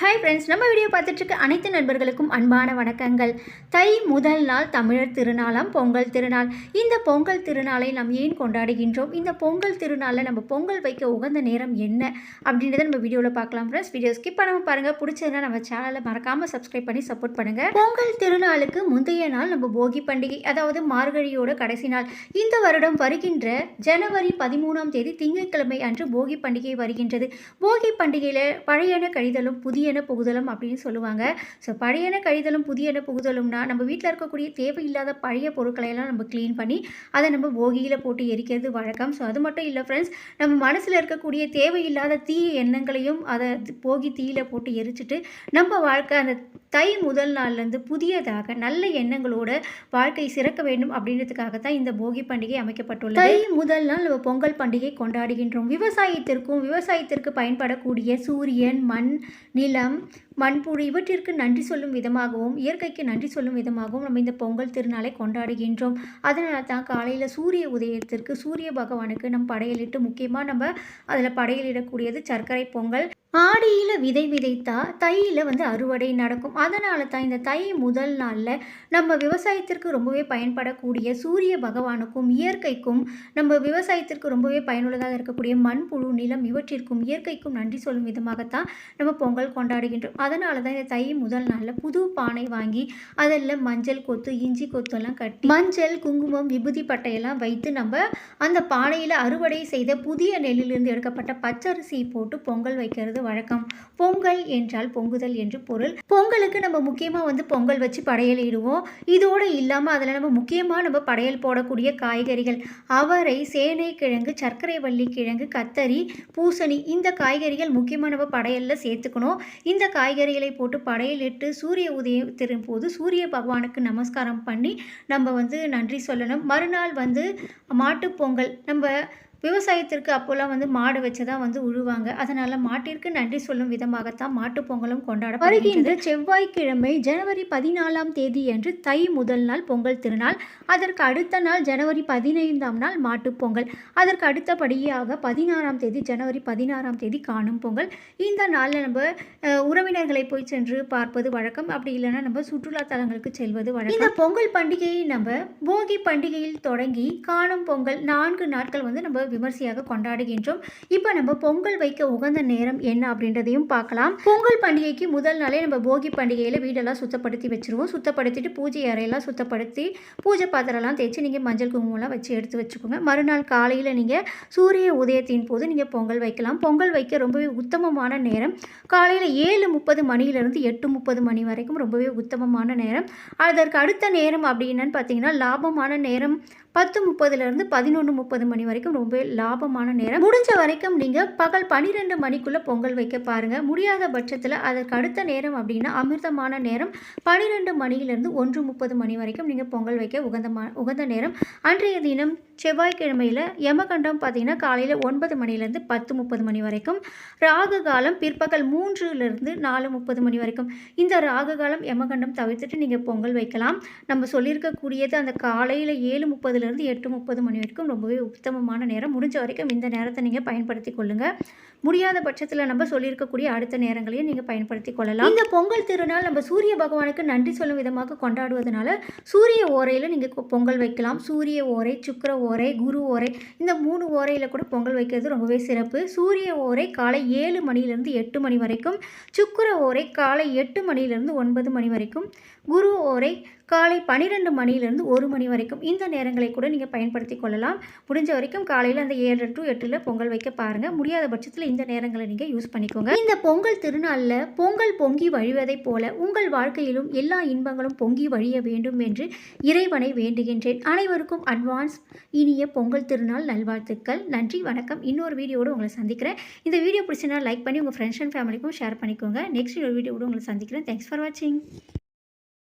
Hi friends நம்ம video பார்த்துட்ருக்க அனைத்து நண்பர்களுக்கும் அன்பான வணக்கங்கள். தை முதல் நாள் தமிழர் திருநாளாம் பொங்கல் திருநாள். இந்த பொங்கல் திருநாளை நாம் ஏன் கொண்டாடுகின்றோம்? இந்த பொங்கல் திருநாளில் நம்ம பொங்கல் வைக்க உகந்த நேரம் என்ன? அப்படின்றத நம்ம வீடியோவில் பார்க்கலாம் ஃப்ரெண்ட்ஸ் வீடியோ ஸ்கிப் பண்ணாமல் பாருங்கள் பிடிச்சதுன்னா நம்ம சேனலை மறக்காமல் சப்ஸ்கிரைப் பண்ணி சப்போர்ட் பண்ணுங்கள் பொங்கல் திருநாளுக்கு முந்தைய நாள் நம்ம போகி பண்டிகை அதாவது மார்கழியோட கடைசி நாள். இந்த வருடம் வருகின்ற ஜனவரி பதிமூணாம் தேதி திங்கட்கிழமை அன்று போகி பண்டிகை வருகின்றது. போகி பண்டிகையில் பழையன கழிதலும் புதிய புதியன புகுதலும் அப்படின்னு சொல்லுவாங்க. ஸோ பழையன கழிதலும் புதியன புகுதலும்னா நம்ம வீட்டில் இருக்கக்கூடிய தேவையில்லாத பழைய பொருட்களை எல்லாம் நம்ம க்ளீன் பண்ணி அதை நம்ம போகியில் போட்டு எரிக்கிறது வழக்கம். ஸோ அது மட்டும் இல்லை ஃப்ரெண்ட்ஸ் நம்ம மனசில் இருக்கக்கூடிய தேவையில்லாத தீய எண்ணங்களையும் அதை போகி தீயில் போட்டு எரிச்சிட்டு நம்ம வாழ்க்கை அந்த தை முதல் நாள்லேருந்து புதியதாக நல்ல எண்ணங்களோட வாழ்க்கை சிறக்க வேண்டும் அப்படின்றதுக்காக தான் இந்த போகி பண்டிகை அமைக்கப்பட்டுள்ளது. தை முதல் நாள் நம்ம பொங்கல் பண்டிகை கொண்டாடுகின்றோம். விவசாயத்திற்கும் விவசாயத்திற்கு பயன்படக்கூடிய சூரியன் மண் நிலம் நிறம் மண்புழு இவற்றிற்கு நன்றி சொல்லும் விதமாகவும் இயற்கைக்கு நன்றி சொல்லும் விதமாகவும் நம்ம இந்த பொங்கல் திருநாளை கொண்டாடுகின்றோம். அதனால தான் காலையில் சூரிய உதயத்திற்கு சூரிய பகவானுக்கு நம் படையலிட்டு முக்கியமாக நம்ம அதில் படையலிடக்கூடியது சர்க்கரை பொங்கல். ஆடியில் விதை விதைத்தா தையில் வந்து அறுவடை நடக்கும். அதனால தான் இந்த தை முதல் நாளில் நம்ம விவசாயத்திற்கு ரொம்பவே பயன்படக்கூடிய சூரிய பகவானுக்கும் இயற்கைக்கும் நம்ம விவசாயத்திற்கு ரொம்பவே பயனுள்ளதாக இருக்கக்கூடிய மண்புழு நிலம் இவற்றிற்கும் இயற்கைக்கும் நன்றி சொல்லும் விதமாகத்தான் நம்ம பொங்கல் கொண்டாடுகின்றோம். அதனால தான் இந்த தை முதல் நாளில் புது பானை வாங்கி அதில் மஞ்சள் கொத்து இஞ்சி கொத்தெல்லாம் கட்டி மஞ்சள் குங்குமம் விபூதி பட்டையெல்லாம் வைத்து நம்ம அந்த பானையில் அறுவடை செய்த புதிய நெல்லிலிருந்து எடுக்கப்பட்ட பச்சரிசி போட்டு பொங்கல் வைக்கிறது வழக்கம். பொங்கல் என்றால் பொங்குதல் என்று பொருள். பொங்கலுக்கு நம்ம முக்கியமாக வந்து பொங்கல் வச்சு படையல் இடுவோம் இதோடு இல்லாமல் அதில் நம்ம முக்கியமாக நம்ம படையல் போடக்கூடிய காய்கறிகள் அவரை சேனை கிழங்கு சர்க்கரை வள்ளி கிழங்கு கத்தரி பூசணி இந்த காய்கறிகள் முக்கியமாக நம்ம படையலில் சேர்த்துக்கணும். இந்த காய்கறிகளை போட்டு படையலிட்டு சூரிய உதயத்தின் போது சூரிய பகவானுக்கு நமஸ்காரம் பண்ணி நம்ம வந்து நன்றி சொல்லணும். மறுநாள் வந்து மாட்டுப்பொங்கல் நம்ம விவசாயத்திற்கு அப்போல்லாம் வந்து மாடு வச்சு தான் வந்து உழுவாங்க. அதனால் மாட்டிற்கு நன்றி சொல்லும் விதமாகத்தான் மாட்டுப் பொங்கலும் கொண்டாட வருகின்ற செவ்வாய்க்கிழமை ஜனவரி பதினாலாம் தேதி அன்று தை முதல் நாள் பொங்கல் திருநாள். அதற்கு அடுத்த நாள் ஜனவரி பதினைந்தாம் நாள் மாட்டுப் பொங்கல். அதற்கு அடுத்தபடியாக பதினாறாம் தேதி ஜனவரி பதினாறாம் தேதி காணும் பொங்கல். இந்த நாளில் நம்ம உறவினர்களை போய் சென்று பார்ப்பது வழக்கம். அப்படி இல்லைன்னா நம்ம சுற்றுலா தலங்களுக்கு செல்வது வழக்கம். இந்த பொங்கல் பண்டிகையை நம்ம போகி பண்டிகையில் தொடங்கி காணும் பொங்கல் நான்கு நாட்கள் வந்து நம்ம விமர்சையாக கொண்டாடுகின்றோம். இப்போ நம்ம பொங்கல் வைக்க உகந்த நேரம் என்ன அப்படின்றதையும் பார்க்கலாம். பொங்கல் பண்டிகைக்கு முதல் நாளே நம்ம போகி பண்டிகையில் வீடெல்லாம் சுத்தப்படுத்தி வச்சுருவோம். சுத்தப்படுத்திட்டு பூஜை அறையெல்லாம் சுத்தப்படுத்தி பூஜை பாத்திரம்லாம் தேய்ச்சி நீங்கள் மஞ்சள் குங்குமம்லாம் வச்சு எடுத்து வச்சுக்கோங்க. மறுநாள் காலையில் நீங்கள் சூரிய உதயத்தின் போது நீங்கள் பொங்கல் வைக்கலாம். பொங்கல் வைக்க ரொம்பவே உத்தமமான நேரம். காலையில் ஏழு முப்பது மணியிலிருந்து எட்டு முப்பது மணி வரைக்கும் ரொம்பவே உத்தமமான நேரம். அதற்கு அடுத்த நேரம் அப்படி பார்த்தீங்கன்னா லாபமான நேரம் பத்து முப்பதுலேருந்து பதினொன்று முப்பது மணி வரைக்கும் ரொம்ப லாபமான நேரம். முடிஞ்ச வரைக்கும் நீங்கள் பகல் பன்னிரெண்டு மணிக்குள்ளே பொங்கல் வைக்க பாருங்கள் முடியாத பட்சத்தில் அதற்கு அடுத்த நேரம் அப்படின்னா அமிர்தமான நேரம். பன்னிரெண்டு மணியிலேருந்து ஒன்று முப்பது மணி வரைக்கும் நீங்கள் பொங்கல் வைக்க உகந்தமா உகந்த நேரம். அன்றைய தினம் செவ்வாய்க்கிழமையில் யமகண்டம் பார்த்தீங்கன்னா காலையில் ஒன்பது மணிலேருந்து பத்து முப்பது மணி வரைக்கும். ராகு காலம் பிற்பகல் மூன்றுலேருந்து நாலு முப்பது மணி வரைக்கும். இந்த ராகு காலம் யமகண்டம் தவிர்த்துட்டு நீங்கள் பொங்கல் வைக்கலாம். நம்ம சொல்லியிருக்கக்கூடியது அந்த காலையில் ஏழு முப்பது முப்பதுலேருந்து எட்டு முப்பது மணி வரைக்கும் ரொம்பவே உத்தமமான நேரம். முடிஞ்ச வரைக்கும் இந்த நேரத்தை நீங்கள் பயன்படுத்தி கொள்ளுங்கள் முடியாத பட்சத்தில் நம்ம சொல்லியிருக்கக்கூடிய அடுத்த நேரங்களையும் நீங்கள் பயன்படுத்தி கொள்ளலாம். இந்த பொங்கல் திருநாள் நம்ம சூரிய பகவானுக்கு நன்றி சொல்லும் விதமாக கொண்டாடுவதனால சூரிய ஓரையில் நீங்கள் பொங்கல் வைக்கலாம். சூரிய ஓரை சுக்கிர ஓரை குரு ஓரை இந்த மூணு ஓரையில் கூட பொங்கல் வைக்கிறது ரொம்பவே சிறப்பு. சூரிய ஓரை காலை ஏழு மணியிலிருந்து எட்டு மணி வரைக்கும் சுக்கிர ஓரை காலை எட்டு மணியிலிருந்து ஒன்பது மணி வரைக்கும் குரு ஓரை காலை பன்னிரெண்டு மணியிலிருந்து ஒரு மணி வரைக்கும் இந்த நேரங்களை கூட நீங்கள் பயன்படுத்தி கொள்ளலாம். முடிஞ்ச வரைக்கும் காலையில் அந்த ஏழு டு எட்டில் பொங்கல் வைக்க பாருங்கள் முடியாத பட்சத்தில் இந்த நேரங்களை நீங்கள் யூஸ் பண்ணிக்கோங்க. இந்த பொங்கல் திருநாளில் பொங்கல் பொங்கி வழிவதைப் போல உங்கள் வாழ்க்கையிலும் எல்லா இன்பங்களும் பொங்கி வழிய வேண்டும் என்று இறைவனை வேண்டுகின்றேன். அனைவருக்கும் அட்வான்ஸ் இனிய பொங்கல் திருநாள் நல்வாழ்த்துக்கள். நன்றி வணக்கம். இன்னொரு வீடியோடு உங்களை சந்திக்கிறேன். இந்த வீடியோ பிடிச்சினா லைக் பண்ணி உங்கள் ஃப்ரெண்ட்ஸ் அண்ட் ஃபேமிலிக்கும் ஷேர் பண்ணிக்கோங்க. நெக்ஸ்ட் ஒரு உங்களை சந்திக்கிறேன். தேங்க்ஸ் ஃபார் வாட்சிங்